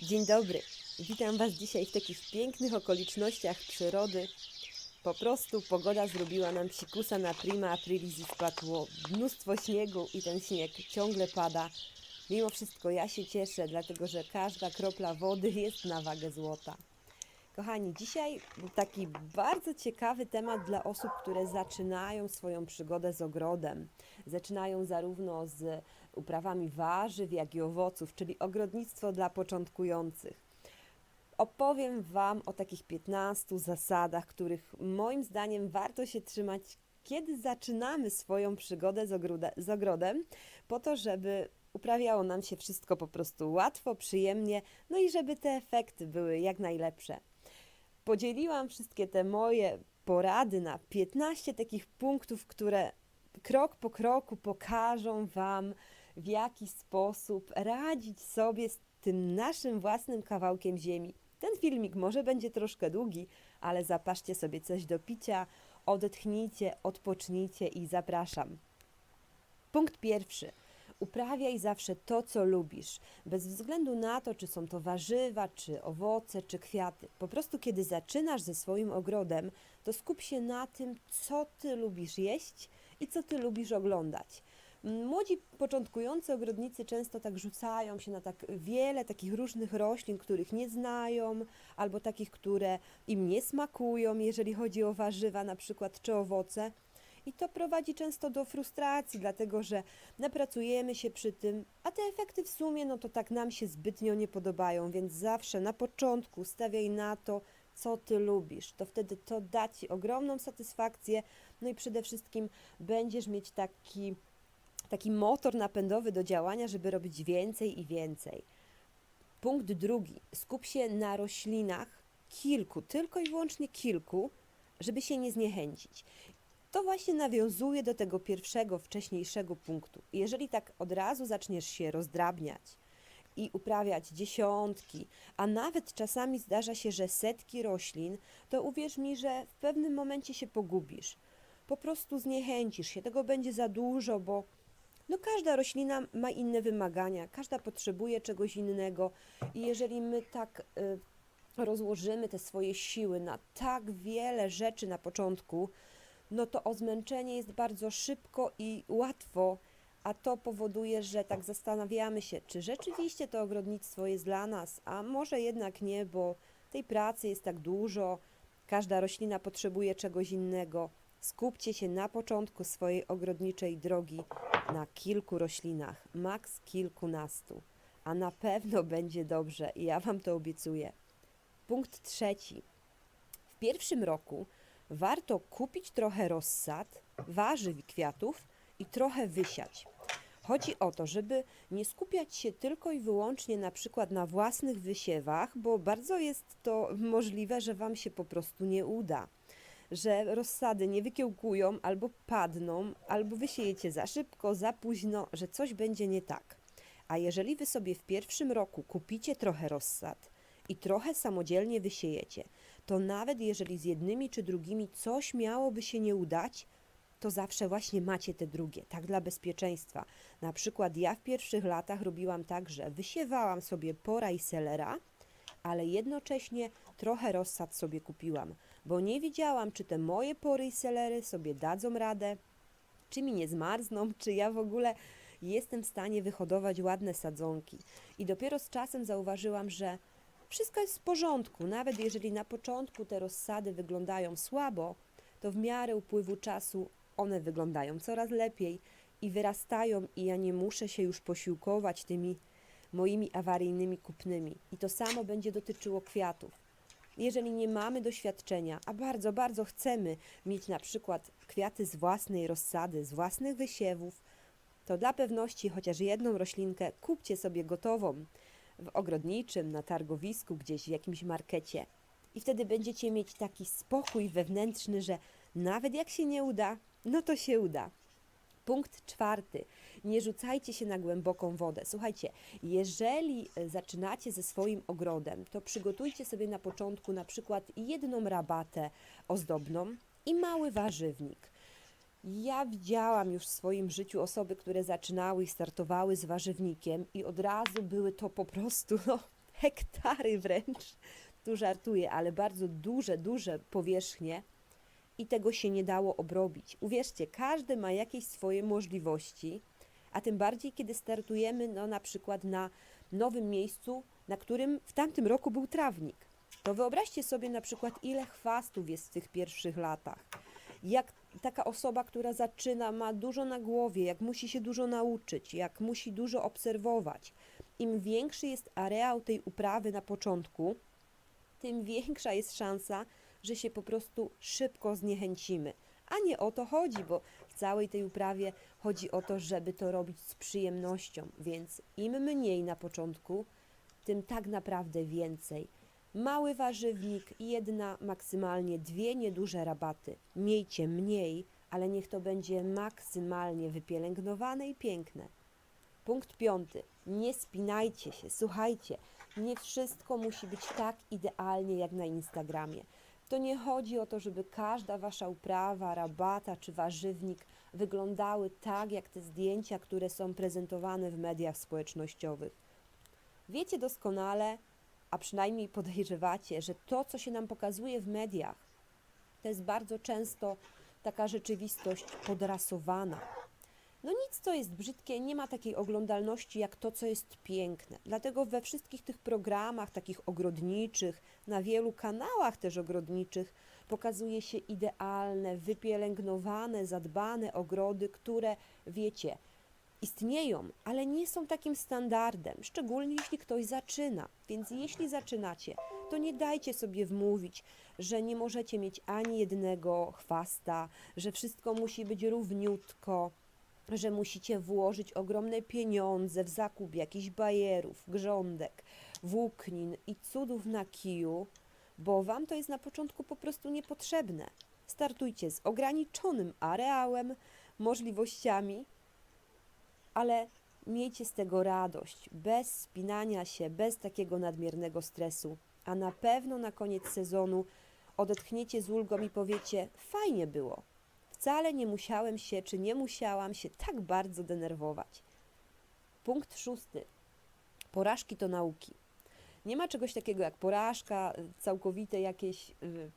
Dzień dobry. Witam Was dzisiaj w takich pięknych okolicznościach przyrody. Po prostu pogoda zrobiła nam psikusa na prima aprilis i spadło mnóstwo śniegu i ten śnieg ciągle pada. Mimo wszystko ja się cieszę, dlatego że każda kropla wody jest na wagę złota. Kochani, dzisiaj taki bardzo ciekawy temat dla osób, które zaczynają swoją przygodę z ogrodem. Zaczynają zarówno z uprawami warzyw, jak i owoców, czyli ogrodnictwo dla początkujących. Opowiem Wam o takich 15 zasadach, których moim zdaniem warto się trzymać, kiedy zaczynamy swoją przygodę z, z ogrodem, po to, żeby uprawiało nam się wszystko po prostu łatwo, przyjemnie, no i żeby te efekty były jak najlepsze. Podzieliłam wszystkie te moje porady na 15 takich punktów, które krok po kroku pokażą Wam, w jaki sposób radzić sobie z tym naszym własnym kawałkiem ziemi. Ten filmik może będzie troszkę długi, ale zapaszcie sobie coś do picia, odetchnijcie, odpocznijcie i zapraszam. Punkt pierwszy. Uprawiaj zawsze to, co lubisz, bez względu na to, czy są to warzywa, czy owoce, czy kwiaty. Po prostu, kiedy zaczynasz ze swoim ogrodem, to skup się na tym, co ty lubisz jeść i co ty lubisz oglądać. Młodzi początkujący ogrodnicy często tak rzucają się na tak wiele takich różnych roślin, których nie znają, albo takich, które im nie smakują, jeżeli chodzi o warzywa na przykład czy owoce. I to prowadzi często do frustracji, dlatego że napracujemy się przy tym, a te efekty w sumie no to tak nam się zbytnio nie podobają, więc zawsze na początku stawiaj na to, co ty lubisz. To wtedy to da ci ogromną satysfakcję, no i przede wszystkim będziesz mieć taki taki motor napędowy do działania, żeby robić więcej i więcej. Punkt drugi. Skup się na roślinach, kilku, tylko i wyłącznie kilku, żeby się nie zniechęcić. To właśnie nawiązuje do tego pierwszego, wcześniejszego punktu. Jeżeli tak od razu zaczniesz się rozdrabniać i uprawiać dziesiątki, a nawet czasami zdarza się, że setki roślin, to uwierz mi, że w pewnym momencie się pogubisz. Po prostu zniechęcisz się, tego będzie za dużo, bo no każda roślina ma inne wymagania, każda potrzebuje czegoś innego i jeżeli my tak y, rozłożymy te swoje siły na tak wiele rzeczy na początku, no to o zmęczenie jest bardzo szybko i łatwo, a to powoduje, że tak zastanawiamy się, czy rzeczywiście to ogrodnictwo jest dla nas, a może jednak nie, bo tej pracy jest tak dużo, każda roślina potrzebuje czegoś innego. Skupcie się na początku swojej ogrodniczej drogi na kilku roślinach, maks kilkunastu, a na pewno będzie dobrze ja Wam to obiecuję. Punkt trzeci. W pierwszym roku warto kupić trochę rozsad, warzyw i kwiatów i trochę wysiać. Chodzi o to, żeby nie skupiać się tylko i wyłącznie na przykład na własnych wysiewach, bo bardzo jest to możliwe, że Wam się po prostu nie uda że rozsady nie wykiełkują, albo padną, albo wysiejecie za szybko, za późno, że coś będzie nie tak. A jeżeli wy sobie w pierwszym roku kupicie trochę rozsad i trochę samodzielnie wysiejecie, to nawet jeżeli z jednymi czy drugimi coś miałoby się nie udać, to zawsze właśnie macie te drugie, tak dla bezpieczeństwa. Na przykład ja w pierwszych latach robiłam tak, że wysiewałam sobie pora i selera, ale jednocześnie trochę rozsad sobie kupiłam, bo nie wiedziałam, czy te moje pory i selery sobie dadzą radę, czy mi nie zmarzną, czy ja w ogóle jestem w stanie wyhodować ładne sadzonki. I dopiero z czasem zauważyłam, że wszystko jest w porządku, nawet jeżeli na początku te rozsady wyglądają słabo, to w miarę upływu czasu one wyglądają coraz lepiej i wyrastają, i ja nie muszę się już posiłkować tymi moimi awaryjnymi kupnymi. I to samo będzie dotyczyło kwiatów. Jeżeli nie mamy doświadczenia, a bardzo, bardzo chcemy mieć na przykład kwiaty z własnej rozsady, z własnych wysiewów, to dla pewności chociaż jedną roślinkę kupcie sobie gotową w ogrodniczym, na targowisku, gdzieś w jakimś markecie. I wtedy będziecie mieć taki spokój wewnętrzny, że nawet jak się nie uda, no to się uda. Punkt czwarty. Nie rzucajcie się na głęboką wodę. Słuchajcie, jeżeli e, zaczynacie ze swoim ogrodem, to przygotujcie sobie na początku na przykład jedną rabatę ozdobną i mały warzywnik. Ja widziałam już w swoim życiu osoby, które zaczynały i startowały z warzywnikiem i od razu były to po prostu no, hektary wręcz, tu żartuję, ale bardzo duże, duże powierzchnie i tego się nie dało obrobić. Uwierzcie, każdy ma jakieś swoje możliwości, a tym bardziej, kiedy startujemy no, na przykład na nowym miejscu, na którym w tamtym roku był trawnik. To wyobraźcie sobie na przykład, ile chwastów jest w tych pierwszych latach. Jak taka osoba, która zaczyna, ma dużo na głowie, jak musi się dużo nauczyć, jak musi dużo obserwować. Im większy jest areał tej uprawy na początku, tym większa jest szansa, że się po prostu szybko zniechęcimy. A nie o to chodzi, bo w całej tej uprawie chodzi o to, żeby to robić z przyjemnością, więc im mniej na początku, tym tak naprawdę więcej. Mały warzywnik, jedna, maksymalnie dwie nieduże rabaty. Miejcie mniej, ale niech to będzie maksymalnie wypielęgnowane i piękne. Punkt piąty. Nie spinajcie się. Słuchajcie, nie wszystko musi być tak idealnie jak na Instagramie. To nie chodzi o to, żeby każda wasza uprawa, rabata czy warzywnik wyglądały tak jak te zdjęcia, które są prezentowane w mediach społecznościowych. Wiecie doskonale, a przynajmniej podejrzewacie, że to, co się nam pokazuje w mediach, to jest bardzo często taka rzeczywistość podrasowana. No nic, co jest brzydkie, nie ma takiej oglądalności jak to, co jest piękne. Dlatego we wszystkich tych programach takich ogrodniczych, na wielu kanałach też ogrodniczych, pokazuje się idealne, wypielęgnowane, zadbane ogrody, które, wiecie, istnieją, ale nie są takim standardem, szczególnie jeśli ktoś zaczyna. Więc jeśli zaczynacie, to nie dajcie sobie wmówić, że nie możecie mieć ani jednego chwasta, że wszystko musi być równiutko, że musicie włożyć ogromne pieniądze w zakup jakichś bajerów, grządek, włóknin i cudów na kiju, bo wam to jest na początku po prostu niepotrzebne. Startujcie z ograniczonym areałem, możliwościami, ale miejcie z tego radość, bez spinania się, bez takiego nadmiernego stresu, a na pewno na koniec sezonu odetchniecie z ulgą i powiecie: Fajnie było. Wcale nie musiałem się, czy nie musiałam się tak bardzo denerwować. Punkt szósty. Porażki to nauki. Nie ma czegoś takiego jak porażka, całkowite jakieś y,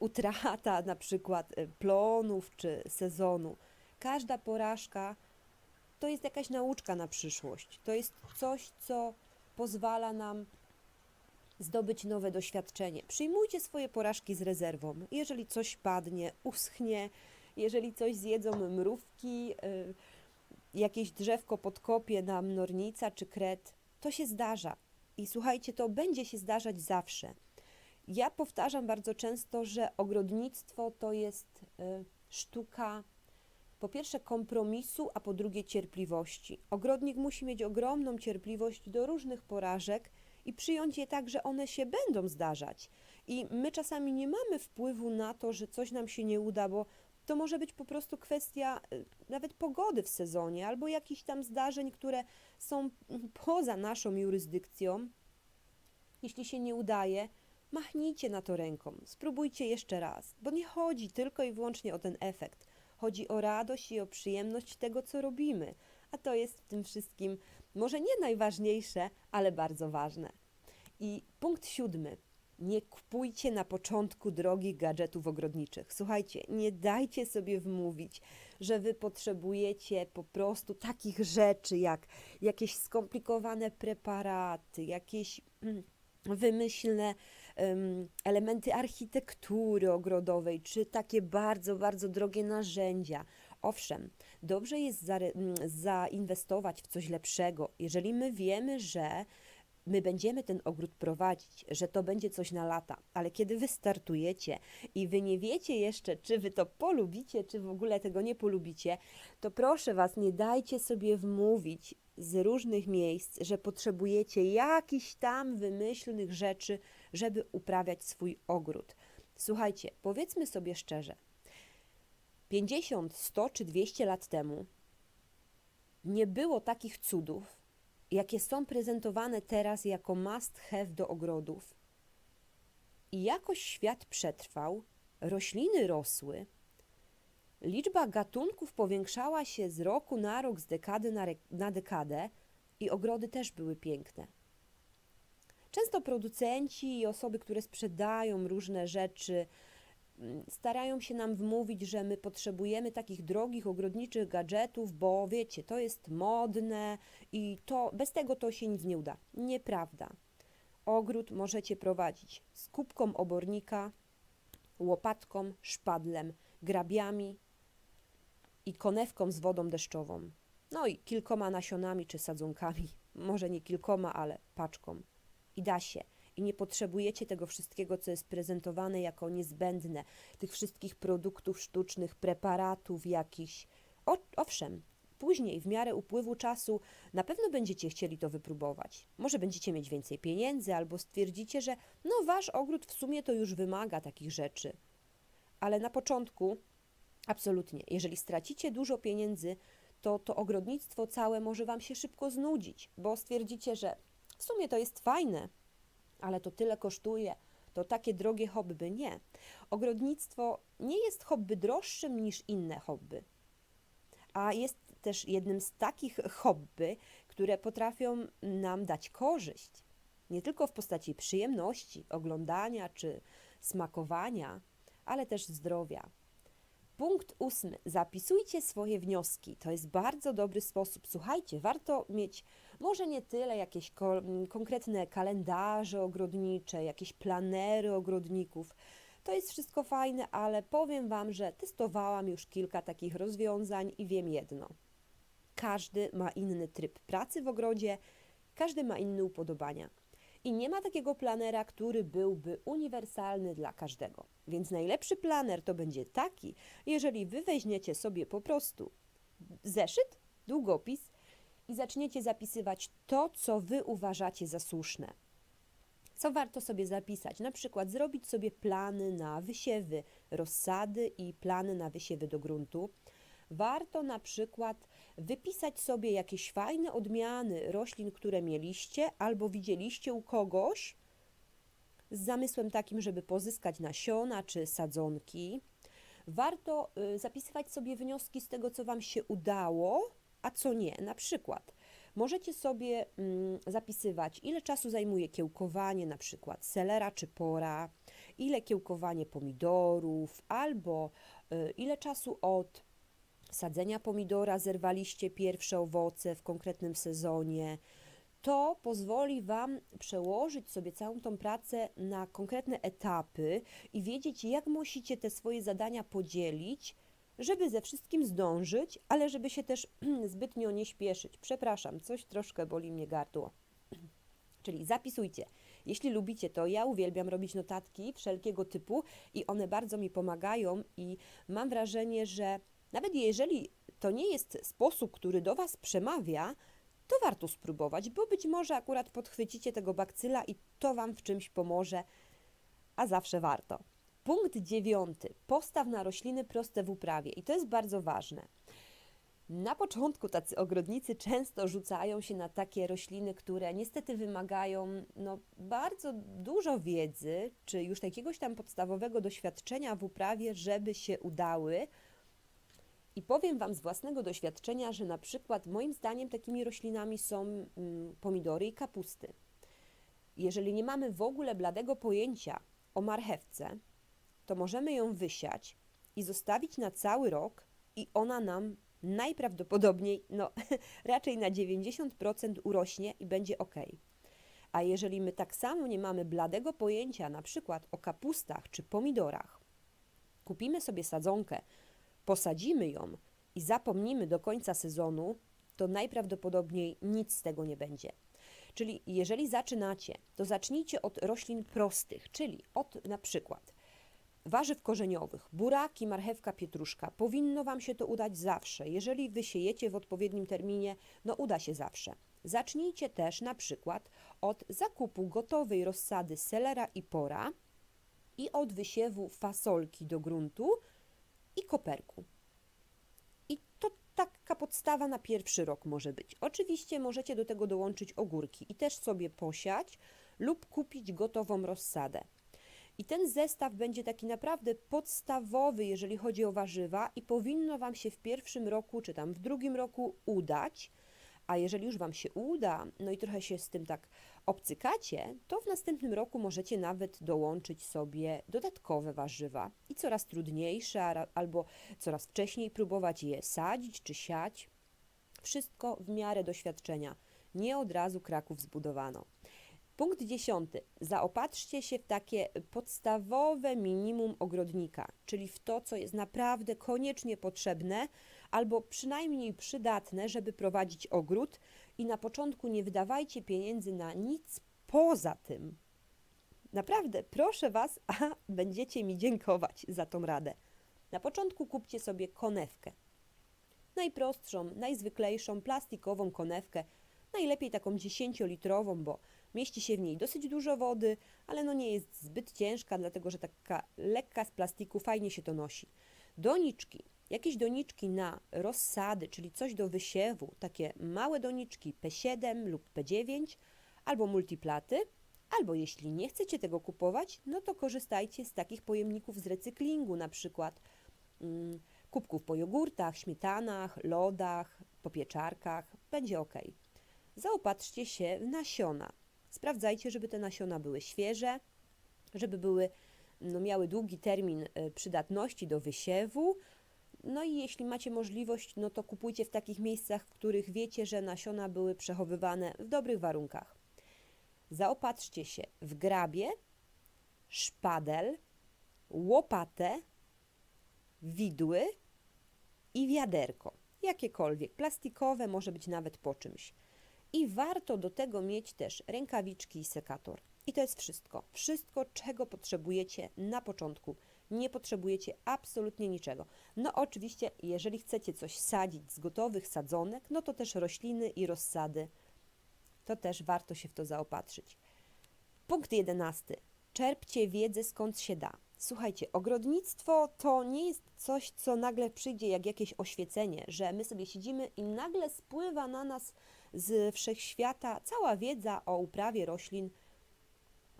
utrata na przykład y, plonów czy sezonu. Każda porażka to jest jakaś nauczka na przyszłość. To jest coś, co pozwala nam zdobyć nowe doświadczenie. Przyjmujcie swoje porażki z rezerwą. Jeżeli coś padnie, uschnie, jeżeli coś zjedzą mrówki, y, jakieś drzewko podkopie nam nornica czy kret, to się zdarza. I słuchajcie, to będzie się zdarzać zawsze. Ja powtarzam bardzo często, że ogrodnictwo to jest y, sztuka po pierwsze kompromisu, a po drugie cierpliwości. Ogrodnik musi mieć ogromną cierpliwość do różnych porażek i przyjąć je tak, że one się będą zdarzać. I my czasami nie mamy wpływu na to, że coś nam się nie uda, bo to może być po prostu kwestia y, nawet pogody w sezonie albo jakichś tam zdarzeń, które są poza naszą jurysdykcją. Jeśli się nie udaje, machnijcie na to ręką, spróbujcie jeszcze raz, bo nie chodzi tylko i wyłącznie o ten efekt. Chodzi o radość i o przyjemność tego, co robimy, a to jest w tym wszystkim może nie najważniejsze, ale bardzo ważne. I punkt siódmy. Nie kupujcie na początku drogich gadżetów ogrodniczych. Słuchajcie, nie dajcie sobie wmówić, że wy potrzebujecie po prostu takich rzeczy jak jakieś skomplikowane preparaty, jakieś mm, wymyślne elementy architektury ogrodowej, czy takie bardzo, bardzo drogie narzędzia. Owszem, dobrze jest zainwestować w coś lepszego, jeżeli my wiemy, że my będziemy ten ogród prowadzić, że to będzie coś na lata, ale kiedy wy startujecie i wy nie wiecie jeszcze, czy wy to polubicie, czy w ogóle tego nie polubicie, to proszę was, nie dajcie sobie wmówić z różnych miejsc, że potrzebujecie jakichś tam wymyślnych rzeczy, żeby uprawiać swój ogród. Słuchajcie, powiedzmy sobie szczerze, 50, 100 czy 200 lat temu nie było takich cudów, jakie są prezentowane teraz jako must have do ogrodów. I jakoś świat przetrwał, rośliny rosły, liczba gatunków powiększała się z roku na rok, z dekady na, na dekadę i ogrody też były piękne. Często producenci i osoby, które sprzedają różne rzeczy, mm, starają się nam wmówić, że my potrzebujemy takich drogich ogrodniczych gadżetów, bo wiecie, to jest modne i to bez tego to się nic nie uda. Nieprawda. Ogród możecie prowadzić z kubką obornika, łopatką, szpadlem, grabiami i konewką z wodą deszczową. No i kilkoma nasionami czy sadzonkami. Może nie kilkoma, ale paczką. I da się. I nie potrzebujecie tego wszystkiego, co jest prezentowane jako niezbędne, tych wszystkich produktów sztucznych, preparatów jakichś. Owszem, później, w miarę upływu czasu, na pewno będziecie chcieli to wypróbować. Może będziecie mieć więcej pieniędzy, albo stwierdzicie, że no, wasz ogród w sumie to już wymaga takich rzeczy. Ale na początku, absolutnie, jeżeli stracicie dużo pieniędzy, to to ogrodnictwo całe może Wam się szybko znudzić, bo stwierdzicie, że w sumie to jest fajne, ale to tyle kosztuje, to takie drogie hobby. Nie. Ogrodnictwo nie jest hobby droższym niż inne hobby, a jest też jednym z takich hobby, które potrafią nam dać korzyść. Nie tylko w postaci przyjemności, oglądania czy smakowania, ale też zdrowia. Punkt ósmy. Zapisujcie swoje wnioski. To jest bardzo dobry sposób. Słuchajcie, warto mieć może nie tyle jakieś ko konkretne kalendarze ogrodnicze, jakieś planery ogrodników. To jest wszystko fajne, ale powiem Wam, że testowałam już kilka takich rozwiązań i wiem jedno. Każdy ma inny tryb pracy w ogrodzie, każdy ma inne upodobania. I nie ma takiego planera, który byłby uniwersalny dla każdego. Więc najlepszy planer to będzie taki, jeżeli wy weźmiecie sobie po prostu zeszyt, długopis i zaczniecie zapisywać to, co wy uważacie za słuszne. Co warto sobie zapisać? Na przykład zrobić sobie plany na wysiewy rozsady i plany na wysiewy do gruntu. Warto na przykład wypisać sobie jakieś fajne odmiany roślin, które mieliście albo widzieliście u kogoś z zamysłem takim, żeby pozyskać nasiona czy sadzonki. Warto y, zapisywać sobie wnioski z tego, co Wam się udało, a co nie. Na przykład możecie sobie mm, zapisywać, ile czasu zajmuje kiełkowanie na przykład selera czy pora, ile kiełkowanie pomidorów, albo y, ile czasu od sadzenia pomidora zerwaliście pierwsze owoce w konkretnym sezonie. To pozwoli Wam przełożyć sobie całą tą pracę na konkretne etapy i wiedzieć, jak musicie te swoje zadania podzielić, żeby ze wszystkim zdążyć, ale żeby się też zbytnio nie śpieszyć. Przepraszam, coś troszkę boli mnie gardło. Czyli zapisujcie. Jeśli lubicie to, ja uwielbiam robić notatki wszelkiego typu i one bardzo mi pomagają i mam wrażenie, że nawet jeżeli to nie jest sposób, który do Was przemawia, to warto spróbować, bo być może akurat podchwycicie tego bakcyla i to Wam w czymś pomoże, a zawsze warto. Punkt dziewiąty. Postaw na rośliny proste w uprawie i to jest bardzo ważne. Na początku tacy ogrodnicy często rzucają się na takie rośliny, które niestety wymagają no, bardzo dużo wiedzy, czy już jakiegoś tam podstawowego doświadczenia w uprawie, żeby się udały, i powiem Wam z własnego doświadczenia, że na przykład moim zdaniem takimi roślinami są mm, pomidory i kapusty. Jeżeli nie mamy w ogóle bladego pojęcia o marchewce, to możemy ją wysiać i zostawić na cały rok i ona nam najprawdopodobniej, no raczej na 90% urośnie i będzie ok. A jeżeli my tak samo nie mamy bladego pojęcia na przykład o kapustach czy pomidorach, kupimy sobie sadzonkę, posadzimy ją i zapomnimy do końca sezonu, to najprawdopodobniej nic z tego nie będzie. Czyli jeżeli zaczynacie, to zacznijcie od roślin prostych, czyli od na przykład warzyw korzeniowych, buraki, marchewka, pietruszka. Powinno Wam się to udać zawsze. Jeżeli wysiejecie w odpowiednim terminie, no uda się zawsze. Zacznijcie też na przykład od zakupu gotowej rozsady selera i pora i od wysiewu fasolki do gruntu i koperku. I to taka podstawa na pierwszy rok może być. Oczywiście możecie do tego dołączyć ogórki i też sobie posiać lub kupić gotową rozsadę. I ten zestaw będzie taki naprawdę podstawowy, jeżeli chodzi o warzywa, i powinno Wam się w pierwszym roku, czy tam w drugim roku udać. A jeżeli już Wam się uda, no i trochę się z tym tak obcykacie, to w następnym roku możecie nawet dołączyć sobie dodatkowe warzywa i coraz trudniejsze albo coraz wcześniej próbować je sadzić czy siać. Wszystko w miarę doświadczenia. Nie od razu Kraków zbudowano. Punkt dziesiąty. Zaopatrzcie się w takie podstawowe minimum ogrodnika, czyli w to, co jest naprawdę koniecznie potrzebne albo przynajmniej przydatne, żeby prowadzić ogród i na początku nie wydawajcie pieniędzy na nic poza tym. Naprawdę, proszę Was, a będziecie mi dziękować za tą radę. Na początku kupcie sobie konewkę. Najprostszą, najzwyklejszą plastikową konewkę, najlepiej taką 10-litrową, bo mieści się w niej dosyć dużo wody, ale no nie jest zbyt ciężka, dlatego że taka lekka z plastiku fajnie się to nosi. Doniczki, jakieś doniczki na rozsady, czyli coś do wysiewu, takie małe doniczki P7 lub P9 albo multiplaty, albo jeśli nie chcecie tego kupować, no to korzystajcie z takich pojemników z recyklingu, na przykład mm, kubków po jogurtach, śmietanach, lodach, po pieczarkach, będzie ok. Zaopatrzcie się w nasiona. Sprawdzajcie, żeby te nasiona były świeże, żeby były, no, miały długi termin y, przydatności do wysiewu. No i jeśli macie możliwość, no to kupujcie w takich miejscach, w których wiecie, że nasiona były przechowywane w dobrych warunkach. Zaopatrzcie się w grabie, szpadel, łopatę, widły i wiaderko. Jakiekolwiek, plastikowe, może być nawet po czymś. I warto do tego mieć też rękawiczki i sekator. I to jest wszystko. Wszystko, czego potrzebujecie na początku. Nie potrzebujecie absolutnie niczego. No oczywiście, jeżeli chcecie coś sadzić z gotowych sadzonek, no to też rośliny i rozsady. To też warto się w to zaopatrzyć. Punkt jedenasty. Czerpcie wiedzę skąd się da. Słuchajcie, ogrodnictwo to nie jest coś, co nagle przyjdzie jak jakieś oświecenie, że my sobie siedzimy i nagle spływa na nas z wszechświata cała wiedza o uprawie roślin.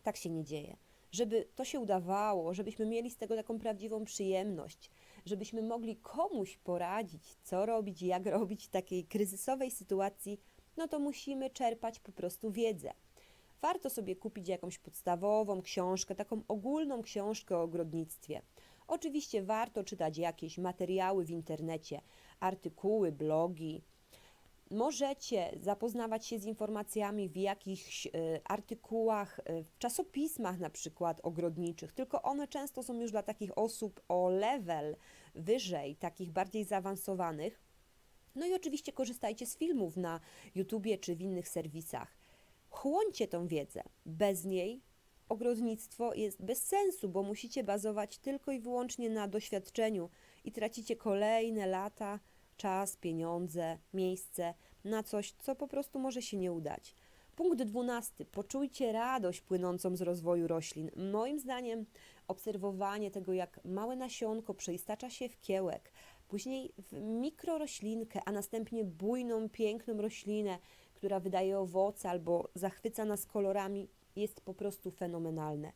Tak się nie dzieje. Żeby to się udawało, żebyśmy mieli z tego taką prawdziwą przyjemność, żebyśmy mogli komuś poradzić, co robić, jak robić w takiej kryzysowej sytuacji, no to musimy czerpać po prostu wiedzę. Warto sobie kupić jakąś podstawową książkę, taką ogólną książkę o ogrodnictwie. Oczywiście warto czytać jakieś materiały w internecie, artykuły, blogi. Możecie zapoznawać się z informacjami w jakichś y, artykułach, y, w czasopismach na przykład ogrodniczych, tylko one często są już dla takich osób o level wyżej, takich bardziej zaawansowanych. No i oczywiście korzystajcie z filmów na YouTubie czy w innych serwisach. Chłoncie tą wiedzę. Bez niej ogrodnictwo jest bez sensu, bo musicie bazować tylko i wyłącznie na doświadczeniu i tracicie kolejne lata, czas, pieniądze, miejsce na coś, co po prostu może się nie udać. Punkt dwunasty. Poczujcie radość płynącą z rozwoju roślin. Moim zdaniem obserwowanie tego, jak małe nasionko przeistacza się w kiełek, później w mikroroślinkę, a następnie bujną, piękną roślinę, która wydaje owoce albo zachwyca nas kolorami, jest po prostu fenomenalne.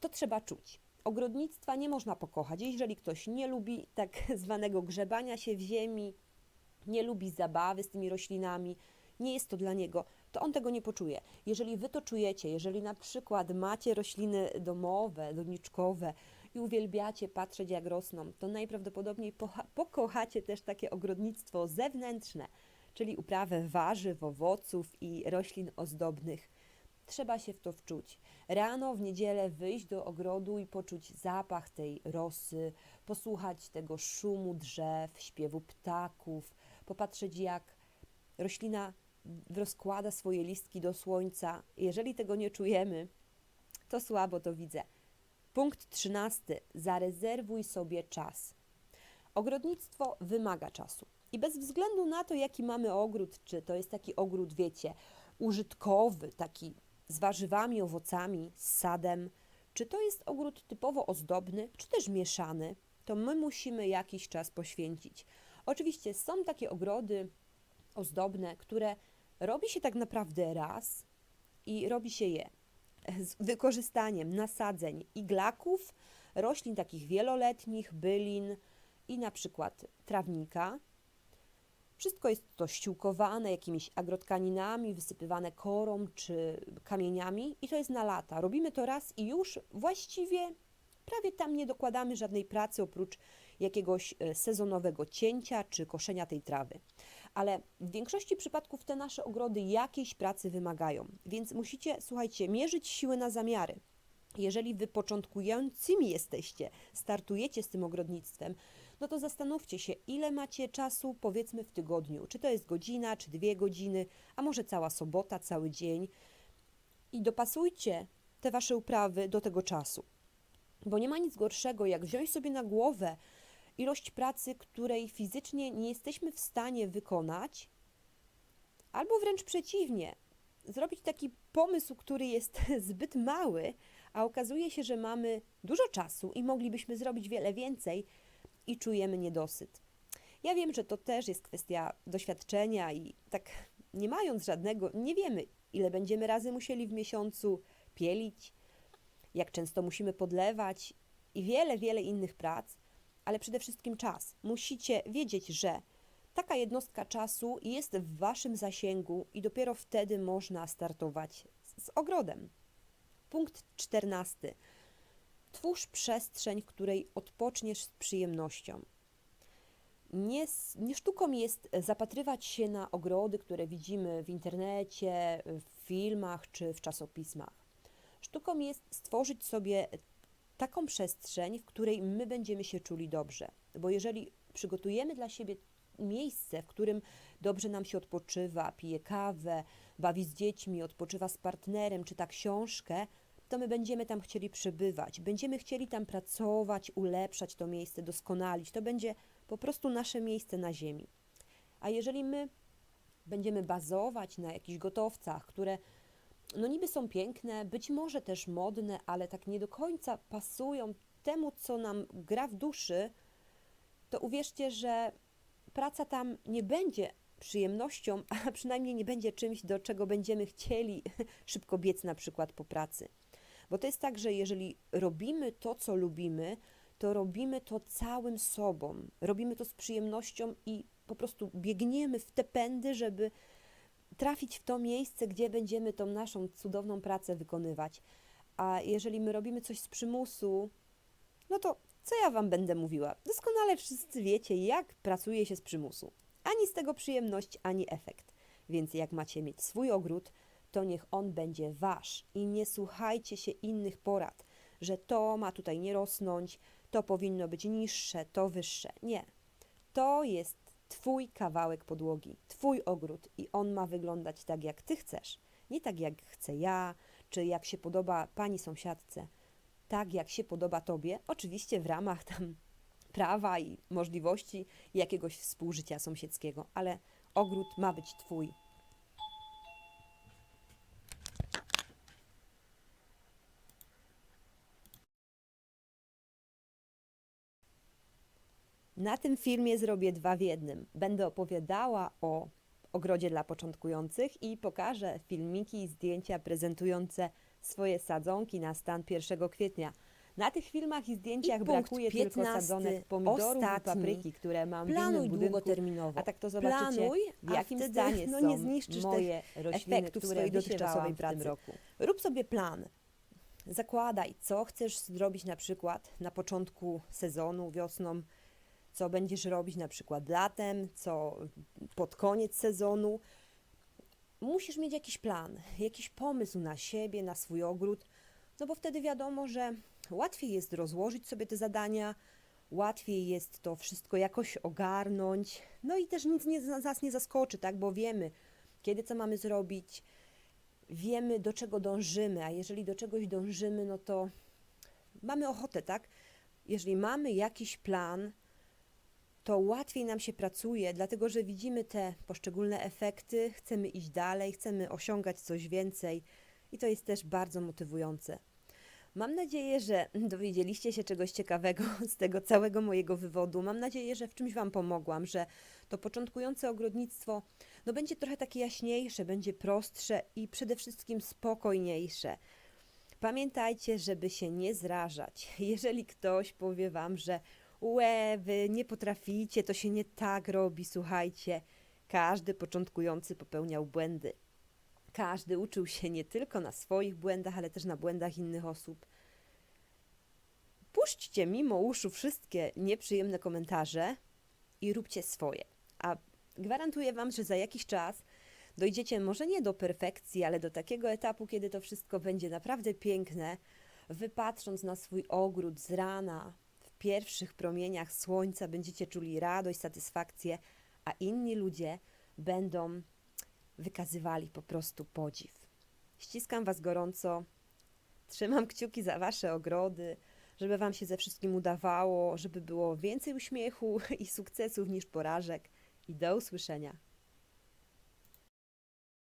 To trzeba czuć. Ogrodnictwa nie można pokochać. Jeżeli ktoś nie lubi tak zwanego grzebania się w ziemi, nie lubi zabawy z tymi roślinami, nie jest to dla niego, to on tego nie poczuje. Jeżeli wy to czujecie, jeżeli na przykład macie rośliny domowe, doniczkowe i uwielbiacie patrzeć jak rosną, to najprawdopodobniej pokochacie też takie ogrodnictwo zewnętrzne, czyli uprawę warzyw, owoców i roślin ozdobnych. Trzeba się w to wczuć. Rano w niedzielę wyjść do ogrodu i poczuć zapach tej rosy, posłuchać tego szumu drzew, śpiewu ptaków, popatrzeć jak roślina rozkłada swoje listki do słońca. Jeżeli tego nie czujemy, to słabo to widzę. Punkt trzynasty. Zarezerwuj sobie czas. Ogrodnictwo wymaga czasu. I bez względu na to, jaki mamy ogród, czy to jest taki ogród, wiecie, użytkowy, taki z warzywami, owocami, z sadem, czy to jest ogród typowo ozdobny, czy też mieszany, to my musimy jakiś czas poświęcić. Oczywiście są takie ogrody ozdobne, które robi się tak naprawdę raz i robi się je z wykorzystaniem nasadzeń iglaków, roślin takich wieloletnich, bylin i na przykład trawnika. Wszystko jest to ściółkowane jakimiś agrotkaninami, wysypywane korą czy kamieniami i to jest na lata. Robimy to raz i już właściwie prawie tam nie dokładamy żadnej pracy oprócz jakiegoś e, sezonowego cięcia czy koszenia tej trawy. Ale w większości przypadków te nasze ogrody jakiejś pracy wymagają, więc musicie, słuchajcie, mierzyć siły na zamiary. Jeżeli wy początkującymi jesteście, startujecie z tym ogrodnictwem, no to zastanówcie się, ile macie czasu, powiedzmy w tygodniu. Czy to jest godzina, czy dwie godziny, a może cała sobota, cały dzień. I dopasujcie te wasze uprawy do tego czasu. Bo nie ma nic gorszego, jak wziąć sobie na głowę ilość pracy, której fizycznie nie jesteśmy w stanie wykonać, albo wręcz przeciwnie, zrobić taki pomysł, który jest zbyt mały, a okazuje się, że mamy dużo czasu i moglibyśmy zrobić wiele więcej i czujemy niedosyt. Ja wiem, że to też jest kwestia doświadczenia i tak nie mając żadnego, nie wiemy, ile będziemy razy musieli w miesiącu pielić, jak często musimy podlewać i wiele, wiele innych prac, ale przede wszystkim czas. Musicie wiedzieć, że taka jednostka czasu jest w Waszym zasięgu i dopiero wtedy można startować z, ogrodem. Punkt czternasty. Twórz przestrzeń, w której odpoczniesz z przyjemnością. Nie, nie sztuką jest zapatrywać się na ogrody, które widzimy w internecie, w filmach czy w czasopismach. Sztuką jest stworzyć sobie taką przestrzeń, w której my będziemy się czuli dobrze. Bo jeżeli przygotujemy dla siebie miejsce, w którym dobrze nam się odpoczywa, pije kawę, bawi z dziećmi, odpoczywa z partnerem, czyta książkę, to my będziemy tam chcieli przebywać, będziemy chcieli tam pracować, ulepszać to miejsce, doskonalić. To będzie po prostu nasze miejsce na ziemi. A jeżeli my będziemy bazować na jakichś gotowcach, które no niby są piękne, być może też modne, ale tak nie do końca pasują temu, co nam gra w duszy, to uwierzcie, że praca tam nie będzie przyjemnością, a przynajmniej nie będzie czymś, do czego będziemy chcieli szybko biec na przykład po pracy. Bo to jest tak, że jeżeli robimy to, co lubimy, to robimy to całym sobą, robimy to z przyjemnością i po prostu biegniemy w te pędy, żeby trafić w to miejsce, gdzie będziemy tą naszą cudowną pracę wykonywać. A jeżeli my robimy coś z przymusu, no to co ja Wam będę mówiła? Doskonale wszyscy wiecie, jak pracuje się z przymusu. Ani z tego przyjemność, ani efekt. Więc jak macie mieć swój ogród, to niech on będzie Wasz i nie słuchajcie się innych porad, że to ma tutaj nie rosnąć, to powinno być niższe, to wyższe. Nie. To jest Twój kawałek podłogi, Twój ogród i on ma wyglądać tak, jak Ty chcesz. Nie tak, jak chcę ja, czy jak się podoba Pani sąsiadce. Tak, jak się podoba Tobie, oczywiście w ramach tam prawa i możliwości jakiegoś współżycia sąsiedzkiego, ale ogród ma być Twój. Na tym filmie zrobię dwa w jednym. Będę opowiadała o ogrodzie dla początkujących i pokażę filmiki i zdjęcia prezentujące swoje sadzonki na stan 1 kwietnia. Na tych filmach i zdjęciach I brakuje tylko 15, sadzonek pomidorów i ostatni. papryki, które mam w Planuj innym budynku. długoterminowo. A tak to zobaczycie, Planuj, w jakim wtedy, stanie no, nie zniszczysz moje rośliny, efektów które dotychczasowej w tym roku. Rób sobie plan. Zakładaj, co chcesz zrobić na przykład na początku sezonu, wiosną, co będziesz robić na przykład latem, co pod koniec sezonu. Musisz mieć jakiś plan, jakiś pomysł na siebie, na swój ogród, no bo wtedy wiadomo, że łatwiej jest rozłożyć sobie te zadania, łatwiej jest to wszystko jakoś ogarnąć, no i też nic nie, nas nie zaskoczy, tak, bo wiemy, kiedy co mamy zrobić, wiemy, do czego dążymy, a jeżeli do czegoś dążymy, no to mamy ochotę, tak? Jeżeli mamy jakiś plan, to łatwiej nam się pracuje, dlatego że widzimy te poszczególne efekty, chcemy iść dalej, chcemy osiągać coś więcej i to jest też bardzo motywujące. Mam nadzieję, że dowiedzieliście się czegoś ciekawego z tego całego mojego wywodu. Mam nadzieję, że w czymś Wam pomogłam, że to początkujące ogrodnictwo no będzie trochę takie jaśniejsze, będzie prostsze i przede wszystkim spokojniejsze. Pamiętajcie, żeby się nie zrażać. Jeżeli ktoś powie Wam, że łe, wy nie potraficie, to się nie tak robi, słuchajcie, Każdy początkujący popełniał błędy. Każdy uczył się nie tylko na swoich błędach, ale też na błędach innych osób. Puśćcie mimo uszu wszystkie nieprzyjemne komentarze i róbcie swoje. A gwarantuję Wam, że za jakiś czas dojdziecie może nie do perfekcji, ale do takiego etapu, kiedy to wszystko będzie naprawdę piękne. Wy patrząc na swój ogród z rana, pierwszych promieniach słońca, będziecie czuli radość, satysfakcję, a inni ludzie będą wykazywali po prostu podziw. Ściskam Was gorąco, trzymam kciuki za Wasze ogrody, żeby Wam się ze wszystkim udawało, żeby było więcej uśmiechu i sukcesów niż porażek. I do usłyszenia.